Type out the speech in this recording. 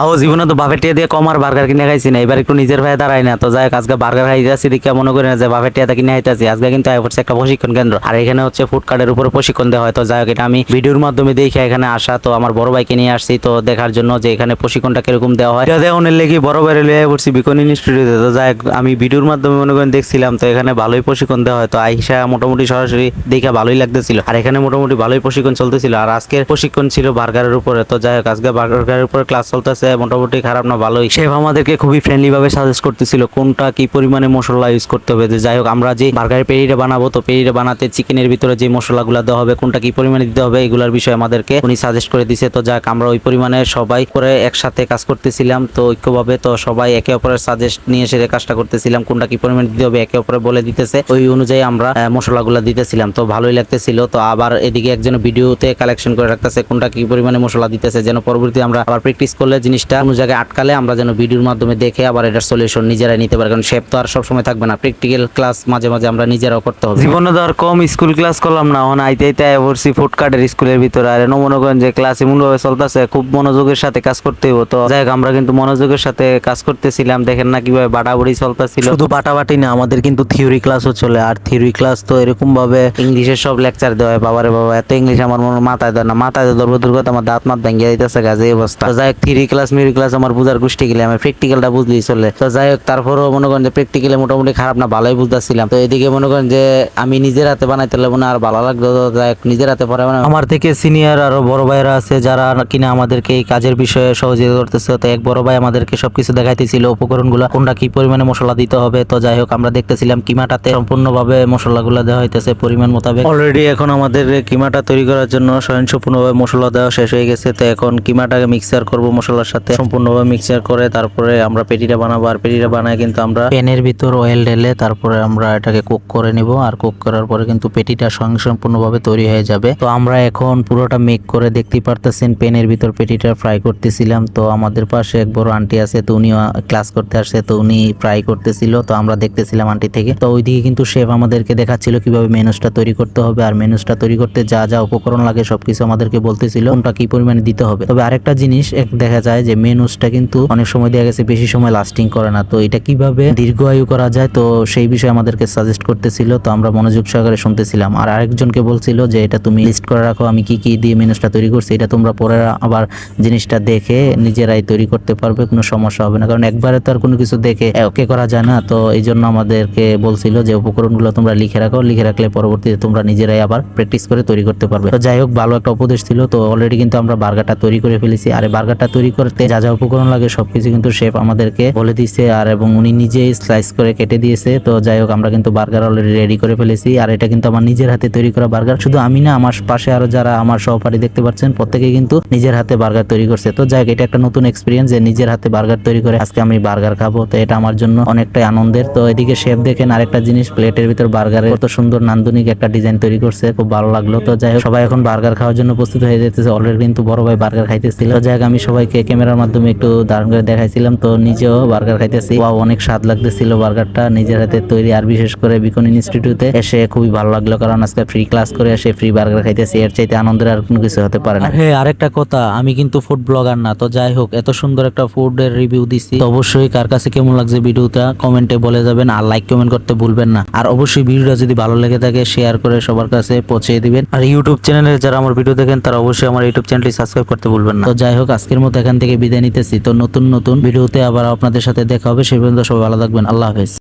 আও জীবনে তো বাপের টিয়া দিয়ে কমার বার্গার কিনে খাইছি না। এবার একটু নিজের ভাই দাঁড়াই না। তো যাই আজকে বার্গার খাইতেছি দেখে মনে করি না যে বাপের টিয়াটা কিনে খাইতেছি আজকে কিন্তু পড়ছে একটা প্রশিক্ষণ কেন্দ্র। আর এখানে হচ্ছে ফুড উপরে প্রশিক্ষণ দেওয়া হয়। তো যাই হোক, এটা আমি ভিডিওর মাধ্যমে দেখে, এখানে আসা। তো আমার বড় ভাইকে নিয়ে আসছি, তো দেখার জন্য যে এখানে প্রশিক্ষণটা কীরকম দেওয়া হয়। দেখনের লেগে বড় ভাইয়ের লিয়ে পড়ছি বিকন ইনস্টিটিউটে। তো যাই আমি ভিডিওর মাধ্যমে মনে করেন দেখছিলাম, তো এখানে ভালোই প্রশিক্ষণ দেওয়া হয়। তো আইসা মোটামুটি সরাসরি দেখে ভালোই লাগতেছিল। আর এখানে মোটামুটি ভালোই প্রশিক্ষণ চলতেছিল। আর আজকের প্রশিক্ষণ ছিল বার্গারের উপরে। তো যাই হোক, আজকে বার্গারের উপরে ক্লাস চলতেছে। মোটামুটি খারাপ না, ভালোই। শেফ আমাদেরকে খুবই ফ্রেন্ডলি ভাবে সাজেস্ট করতেছিল কোনটা কি পরিমাণে মশলা ইউজ করতে হবে। যাই হোক, আমরা যে বার্গারের পেরিটা বানাবো, তো পেরিটা বানাতে চিকেনের ভিতরে যে মশলাগুলো দেওয়া হবে, কোনটা কি পরিমাণে দিতে হবে, এগুলোর বিষয়ে আমাদেরকে উনি সাজেস্ট করে দিছে। তো যাক, আমরা ওই পরিমাণে সবাই করে একসাথে কাজ করতেছিলাম, তো ঐক্যভাবে তো সবাই একে অপরের সাজেস্ট নিয়ে এসে কাজটা করতেছিলাম, কোনটা কি পরিমাণে দিতে হবে, একে অপরে বলে দিতেছে। ওই অনুযায়ী আমরা মশলাগুলো দিতেছিলাম, তো ভালোই লাগতেছিল। তো আবার এদিকে একজন ভিডিওতে কালেকশন করে রাখতেছে, কোনটা কি পরিমাণে মশলা দিতেছে, যেন পরবর্তী আমরা আবার প্র্যাকটিস করলে জিনিসটা কোনো জায়গায় আটকালে আমরা যেন ভিডিওর মাধ্যমে দেখে আবার এটার সলিউশন নিজেরাই নিতে পারি। কারণ শেপ তো আর সবসময় থাকবে না। প্র্যাকটিক্যাল ক্লাস মাঝে মাঝে আমরা নিজেরাও করতে হবে। জীবনে তো আর কম স্কুল ক্লাস করলাম না। এখন আইতে আইতে পড়ছি ফুড কার্ডের স্কুলের ভিতরে। আর এনে মনে করেন যে ক্লাস এমনভাবে চলতেছে। খুব মনোযোগের সাথে কাজ করতে হইব তো। যাই হোক, আমরা কিন্তু মনোযোগের সাথে কাজ করতেছিলাম। দেখেন না কীভাবে বাটাবাড়ি চলতেছিল। শুধু বাটাবাটি না আমাদের কিন্তু থিওরি ক্লাসও চলে। আর থিওরি ক্লাস তো এরকম ভাবে ইংলিশের সব লেকচার দেওয়া হয়। বাবারে বাবা এত ইংলিশ আমার মনে মাথায় দেয় না। মাথায় দেয় ধরবো দুর্গত আমার দাঁত মাত ভেঙে যাইতেছে গাছে এই অবস্থা। যাই হোক থিওরি ক্লাস মিউরি ক্লাস আমার বুঝার গোষ্ঠী গেলে আমি প্র্যাকটিক্যালটা বুঝলেই চলে। তো যাই হোক তারপরেও মনে করেন যে প্র্যাকটিক্যালে মোটামুটি খারাপ না ভালোই বুঝতেছিলাম। তো এদিকে মনে করেন যে আমি নিজের হাতে বানাইতে মনে হয় আর ভালো লাগতো যাই হোক, নিজের হাতে পরে মানে আমার থেকে সিনিয়র আরও বড় ভাইরা আছে যারা কিনা আমাদেরকে এই কাজের বিষয়ে সহযোগিতা করতেছে। তো এক বড় ভাই আমাদেরকে সবকিছু দেখাইতেছিল উপকরণগুলো কোনটা কি পরিমাণে মশলা দিতে হবে। তো যাই হোক আমরা দেখতেছিলাম কিমাটাতে সম্পূর্ণভাবে মশলাগুলো দেওয়া হইতেছে পরিমাণ মোতাবেক। অলরেডি এখন আমাদের কিমাটা তৈরি করার জন্য স্বয়ংসম্পূর্ণভাবে মশলা দেওয়া শেষ হয়ে গেছে। তো এখন কিমাটাকে মিক্সার করব মশলার সাথে সম্পূর্ণভাবে মিক্সার করে, তারপরে আমরা পেটিটা বানাবো। আর পেটিটা বানায় কিন্তু আমরা প্যানের ভিতর অয়েল ঢেলে তারপরে আমরা এটাকে কুক করে নিব। আর কুক করার পরে কিন্তু পেটিটা স্বয়ংসম্পূর্ণভাবে তৈরি হয়ে যাবে। তো আমরা এখন পুরোটা মেক করে দেখতে পারতেছেন পেনের ভিতর পেটিটা ফ্রাই করতেছিলাম। তো আমাদের পাশে এক বড় আন্টি আছে, তো উনিও ক্লাস করতে আসছে, তো উনি ফ্রাই করতেছিল। তো আমরা দেখতেছিলাম আন্টি থেকে। তো ওইদিকে কিন্তু শেফ আমাদেরকে দেখাচ্ছিল কীভাবে মেনুসটা তৈরি করতে হবে। আর মেনুসটা তৈরি করতে যা যা উপকরণ লাগে সবকিছু আমাদেরকে বলতেছিল, কোনটা কি পরিমাণে দিতে হবে। তবে আরেকটা জিনিস দেখা যায় যে মেনুসটা কিন্তু অনেক সময় দেখা গেছে বেশি সময় লাস্টিং করে না। তো এটা কীভাবে দীর্ঘায়ু করা যায়? তো সেই বিষয়ে আমাদেরকে সাজেস্ট করতেছিল, তো আমরা মনোযোগ সহকারে শুনতেছিলাম। আর আরেকজনকে বলছিল যে, এটা তুমি লিস্ট করে রাখো, আমি কি কি দিয়ে মেনুসটা তৈরি করছি, এটা তোমরা পরে আবার জিনিসটা দেখে নিজেরাই তৈরি করতে পারবে, কোনো সমস্যা হবে না। কারণ একবারে তো আর কোনো কিছু দেখে ওকে করা যায় না। তো এই জন্য আমাদেরকে বলছিল যে, উপকরণগুলো তোমরা লিখে রাখো, লিখে রাখলে পরবর্তীতে তোমরা নিজেরাই আবার প্র্যাকটিস করে তৈরি করতে পারবে। তো যাই হোক, ভালো একটা উপদেশ ছিল। তো অলরেডি কিন্তু আমরা বার্গারটা তৈরি করে ফেলেছি। আর বার্গারটা তৈরি করতে যা যা উপকরণ লাগে সবকিছু কিন্তু শেফ আমাদেরকে বলে দিয়েছে আর এবং উনি নিজেই স্লাইস করে কেটে দিয়েছে। তো যাই হোক, আমরা কিন্তু বার্গার অলরেডি রেডি করে ফেলেছি আর এটা কিন্তু আমার নিজের হাতে তৈরি করা বার্গার শুধু আমি না, আমার পাশে আরও যারা আমার সহপাঠী দেখতে পাচ্ছেন, প্রত্যেকে কিন্তু নিজের হাতে বার্গার তৈরি করছে। তো যাই এটা একটা নতুন এক্সপিরিয়েন্স যে নিজের হাতে বার্গার তৈরি করে আজকে আমি বার্গার খাব। তো এটা আমার জন্য অনেকটাই আনন্দের। তো এদিকে শেফ দেখেন আরেকটা জিনিস, প্লেটের ভিতর বার্গারের কত সুন্দর নান্দনিক একটা ডিজাইন তৈরি করছে, খুব ভালো লাগল। তো যাই হোক, সবাই এখন বার্গার খাওয়ার জন্য প্রস্তুত হয়ে যেতেছে। অলরেডি কিন্তু বড় ভাই বার্গার খাইতেছিল। যাই আমি সবাইকে ক্যামেরার মাধ্যমে একটু দারুণ করে দেখাইছিলাম, তো নিজেও বার্গার খাইতেছি। ওয়াও, অনেক স্বাদ লাগতেছিল বার্গারটা। নিজের হাতে তৈরি, আর বিশেষ করে বিকন ইনস্টিটিউটে এসে খুবই ভালো লাগল, কারণ আজকে ফ্রি ক্লাস করে এসে ফ্রি বার্গার খাইতেছি। এর চাইতে আনন্দের আর কোনো কিছু হতে পারে না। হ্যাঁ আরেকটা কথা, আমি কিন্তু ফুড ব্লগার না, তো যাই হোক, এত সুন্দর একটা ফুডের রিভিউ দিছি। তো অবশ্যই কার কাছে কেমন লাগছে ভিডিওটা, কমেন্টে বলে যাবেন, আর লাইক কমেন্ট করতে ভুলবেন না। আর অবশ্যই ভিডিওটা যদি ভালো লেগে থাকে শেয়ার করে সবার কাছে পৌঁছে দিবেন। আর ইউটিউব চ্যানেলে যারা আমার ভিডিও দেখেন, তারা অবশ্যই আমার ইউটিউব চ্যানেলটি সাবস্ক্রাইব করতে ভুলবেন না। তো যাই হোক, আজকের মতো এখান থেকে বিদায় নিতেছি। তো নতুন নতুন ভিডিওতে আবার আপনাদের সাথে দেখা হবে। সেই পর্যন্ত সবাই ভালো থাকবেন। আল্লাহ হাফেজ।